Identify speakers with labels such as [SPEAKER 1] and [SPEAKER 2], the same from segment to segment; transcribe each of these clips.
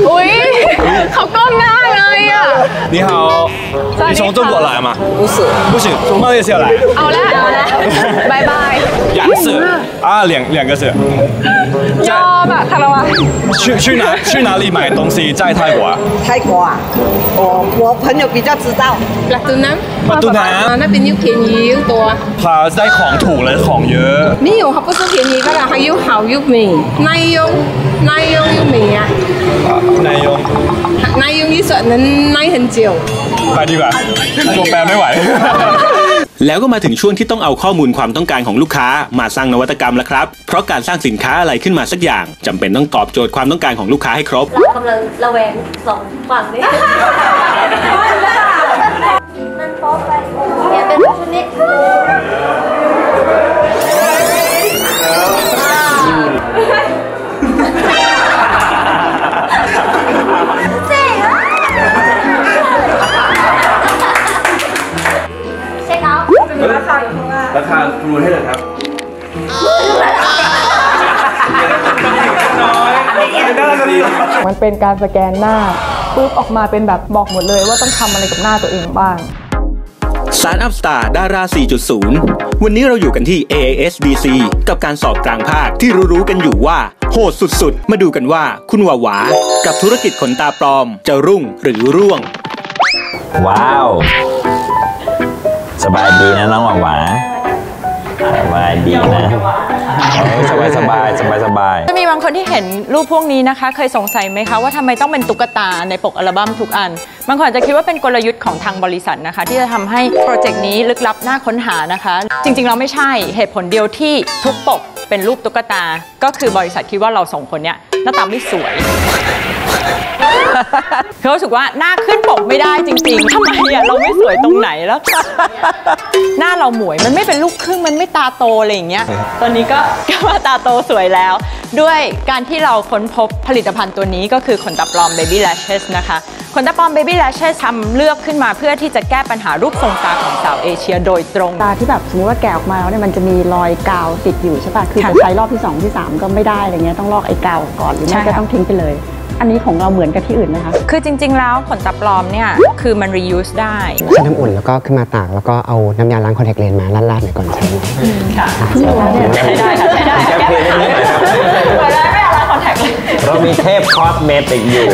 [SPEAKER 1] 喂，好尴尬呀！
[SPEAKER 2] 你好，你从中国来吗？不是，不行，从马来西亚来。
[SPEAKER 1] 好嘞，好嘞，拜
[SPEAKER 2] 拜。亚次啊，两两个字。
[SPEAKER 1] ยอมอะคารวะ
[SPEAKER 2] 去去哪去哪里买东西？在泰国啊？
[SPEAKER 3] 泰国啊，我我朋友比较知道。
[SPEAKER 1] หลักตูน้ำ
[SPEAKER 2] หลักตูน้ำ
[SPEAKER 1] 那边又便宜又多
[SPEAKER 2] 他在ของถูกเลยของเยอะ
[SPEAKER 1] 没有它不是便宜的啦它又好又美耐用耐用又美啊
[SPEAKER 2] 耐用
[SPEAKER 1] 耐用一说能耐很久
[SPEAKER 2] ไปดีกว่าตัวแปลไม่ไหว
[SPEAKER 4] แล้วก็มาถึงช่วงที่ต้องเอาข้อมูลความต้องการของลูกค้ามาสร้างนวัตกรรมแล้วครับ เพราะการสร้างสินค้าอะไรขึ้นมาสักอย่างจำเป็นต้องตอบโจทย์ความต้องการของลูกค้าให้ครบ
[SPEAKER 5] เรากำลังระแวงสองฝั่งนี้
[SPEAKER 2] ราคาครูให้เลยครับ
[SPEAKER 6] มันเป็นการสแกนหน้าปุ๊บออกมาเป็นแบบบอกหมดเลยว่าต้องทำอะไรกับหน้าตัวเองบ้าง
[SPEAKER 4] สารอัพสตาร์ดารา 4.0 วันนี้เราอยู่กันที่ AASDC กับการสอบกลางภาคที่รู้ๆกันอยู่ว่า โหดสุดๆ มาดูกันว่าคุณวาวากับธุรกิจขนตาปลอม จะรุ่งหรือร่วง
[SPEAKER 7] ว้าว สบายดีนะน้องหวาหวา สบายดีนะสบายสบายสบายสบาย
[SPEAKER 8] จะมีบางคนที่เห็นรูปพวกนี้นะคะ เคยสงสัยไหมคะว่าทำไมต้องเป็นตุ๊กตาในปกอัลบั้มทุกอัน บางคนจะคิดว่าเป็นกลยุทธ์ของทางบริษัทนะคะ ที่จะทำให้โปรเจกต์นี้ลึกลับน่าค้นหานะคะ จริงๆ เราไม่ใช่เหตุผลเดียวที่ทุกปกเป็นรูปตุ๊กตา ก็คือบริษัทคิดว่าเราสองคนเนี้ยหน้าตาไม่สวย เขารู้สึกว่าหน้าขึ้นปกไม่ได้จริงๆทำไมอะเราไม่สวยตรงไหนแล้วหน้าเราหมวยมันไม่เป็นลูกครึ่งมันไม่ตาโตอะไรอย่างเงี้ย ตอนนี้ก็ก็มาตาโตสวยแล้ว ด้วยการที่เราค้นพบผลิตภัณฑ์ตัวนี้ก็คือขนตาปลอม Baby Lashes นะคะขนตาปลอม Baby Lashes ทำเลือกขึ้นมาเพื่อที่จะแก้ปัญหารูปทรงตาของสาวเอเชียโดยตรง
[SPEAKER 6] ตาที่แบบสมมติว่าแกะออกมาแล้วเนี่ยมันจะมีรอยกาวติดอยู่ใช่ปะคือจะใช้รอบที่ 2 ที่ 3 ก็ไม่ได้อะไรเงี้ยต้องลอกไอ้กาวก่อนหรือไม่ก็ต้องทิ้งไปเลย อันนี้ของเราเหมือนกับที่อื่นนะคะ
[SPEAKER 8] คือจริง ๆ แล้วขนตาปลอมเนี่ยคือมัน reuse ได้
[SPEAKER 9] ใช้น้ำอุ่นแล้วก็ขึ้นมาตากแล้วก็เอาน้ำยาล้างคอนแทคเลนส์มาลาดๆหน่อยก่อนใช้
[SPEAKER 8] ค่ะใช้ได้ค่ะใช้ได้แก้เพลงนี้หน่อยครับไม่ เอาล้างคอนแทคเลนส์
[SPEAKER 7] เรามีเทพคอสเมติกอยู่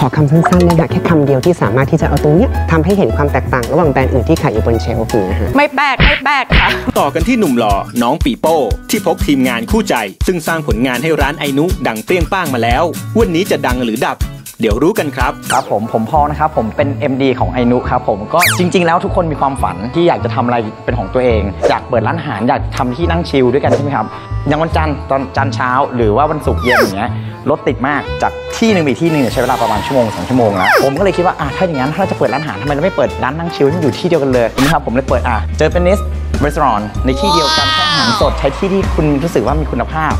[SPEAKER 9] ขอคำสั้นๆเลยค่ะแค่คำเดียวที่สามารถที่จะเอาตรงนี้ทำให้เห็นความแตกต่างระหว่างแบรนด์อื่นที่ขายอยู่บนเชลฟ์นะฮะ
[SPEAKER 8] ไม่แปลกไม่แปลกค่ะ
[SPEAKER 4] ต่อกันที่หนุ่มหล่อน้องปีโป้ ที่พกทีมงานคู่ใจ ซึ่งสร้างผลงานให้ร้านไอนุ ดังเปรี้ยงป้างมาแล้ว วันนี้จะดังหรือดับ เดี๋ยวรู้กันครับ
[SPEAKER 10] ครับผมผมพอนะครับ ผมเป็น MD ของไอนุครับผมก็จริง ๆ แล้วทุกคนมีความฝันที่อยากจะทำอะไรเป็นของตัวเอง อยากเปิดร้านอาหารอยากทำที่นั่งชิลด้วยกันใช่ไหมครับอย่างวันจันทร์ตอนจันทร์เช้า หรือว่าวันศุกร์เย็นอย่างเงี้ยรถติดมากจากที่หนึ่งไปที่หนึ่งใช้เวลาประมาณชั่วโมงสองชั่วโมงแล้วผมก็เลยคิดว่าอะถ้าอย่างนั้นถ้าเราจะเปิดร้านอาหารทำไมเราไม่เปิดร้านนั่งชิลที่อยู่ที่เดียวกันเลยนะครับผมเลยเปิดอะเจอเป็นนิสรีสอร์ทในที่เดียวกันแค่ อาหารสดใช้ที่ที่คุณรู้สึกว่ามีคุณภาพ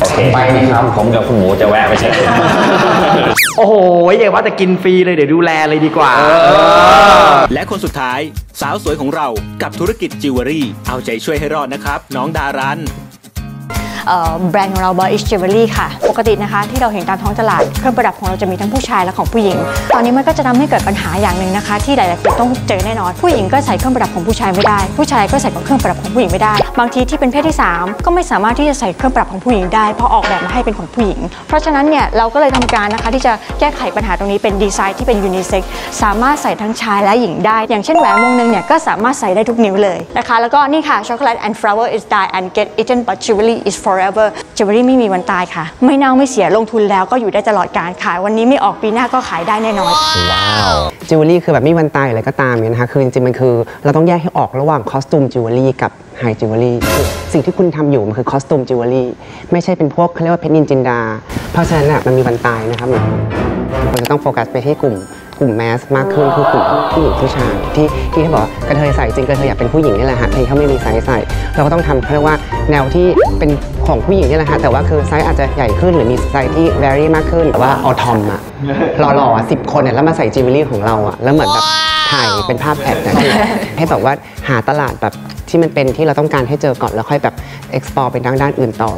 [SPEAKER 7] โอเคไปครับผมกับคุณหมูจะแวะไปเช็ค
[SPEAKER 10] โอ้โหอย่าว่าแต่กินฟรีเลยเดี๋ยวดูแลเลยดีกว่า
[SPEAKER 4] และคนสุดท้าย สาวสวยของเรากับธุรกิจจิวเวลรี่ เอาใจช่วยให้รอดนะครับ น้องดารัน
[SPEAKER 11] แบรนด์ของเรา Boyish Jewelry ค่ะ ปกตินะคะที่เราเห็นตามท้องตลาด เครื่องประดับของเราจะมีทั้งผู้ชายและของผู้หญิง ตอนนี้มันก็จะทำให้เกิดปัญหาอย่างหนึ่งนะคะ ที่หลายๆคนต้องเจอแน่นอน ผู้หญิงก็ใส่เครื่องประดับของผู้ชายไม่ได้ ผู้ชายก็ใส่เครื่องประดับของผู้หญิงไม่ได้ บางทีที่เป็นเพศที่ 3 ก็ไม่สามารถที่จะใส่เครื่องประดับของผู้หญิงได้เพราะออกแบบมาให้เป็นของผู้หญิง เพราะฉะนั้นเนี่ยเราก็เลยทำการนะคะที่จะแก้ไขปัญหาตรงนี้เป็นดีไซน์ที่เป็นยูนิเซ็กสามารถใส่ทั้งชายและหญิงได้ อย่างเช่นแหวนวงหนึ่งเนี่ยก็สามารถใส่ได้ทุกนิ้วเลยนะคะ แล้วก็นี่ค่ะช็อกโกแลต and flower is die and get eaten but jewelry is forever jewelry รี่ไม่มีวันตายค่ะ ไม่เน่าไม่เสียลงทุนแล้วก็อยู่ได้ตลอดการขายวันนี้ไม่ออกปีหน้าก็ขายได้แน่นอนว้า
[SPEAKER 9] วจิวเวลรี่คือแบบไม่มีวันตายอะไรก็ตามเนี่ยนะคะคือจริงๆมันคือ เราต้องแยกให้ออกระหว่างคอสตูมจิวเวลรี่กับไฮจิวเวลรี่สิ่งที่คุณทำอยู่มันคือคอสตูมจิวเวลรี่ไม่ใช่เป็นพวกเขาเรียกว่าเพชรนินจินดา เพราะฉะนั้นมันมีวันตายนะครับเราจะต้องโฟกัสไปที่กลุ่ม กลุ่มแมสมากขึ้นคือกลุ่มผู้หญิงผู้ชายที่ที่เขาบอกกระเทยใส่จริงกระเทยอยากเป็นผู้หญิงนี่แหละฮะที่เขาไม่มีไซส์ใส่เราก็ต้องทำเขาเรียกว่าแนวที่เป็นของผู้หญิงนี่แหละฮะแต่ว่าคือไซส์อาจจะใหญ่ขึ้นหรือมีไซส์ที่ vary มากขึ้นแต่ว่าเอาทอมอะหล่อๆสิบคนเนี่ยแล้วมาใส่จิวเวลรี่ของเราอะแล้วเหมือนแบบถ่ายเป็นภาพแอดนะคือให้แบบว่าหาตลาดแบบที่มันเป็นที่เราต้องการให้เจอก่อนแล้วค่อยแบบ explore เป็นด้านด้านอื่นต่อ